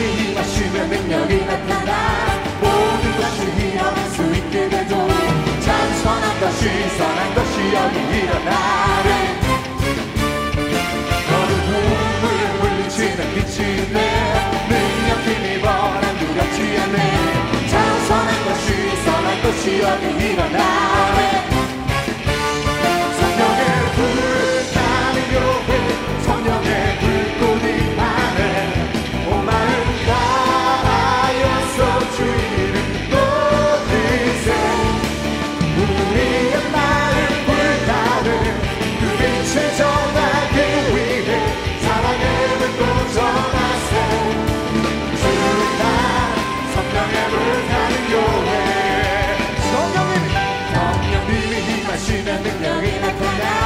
이 힘마시면 능력이 나타나 모든 것이 일어날 수 있게 되죠 참 선한 것이 선한 것이 여기 일어나네 거룩을 물리치는 빛이네. 능력 힘입어라 두렵지 않네. 참 선한 것이 선한 것이 여기 일어나. Yeah.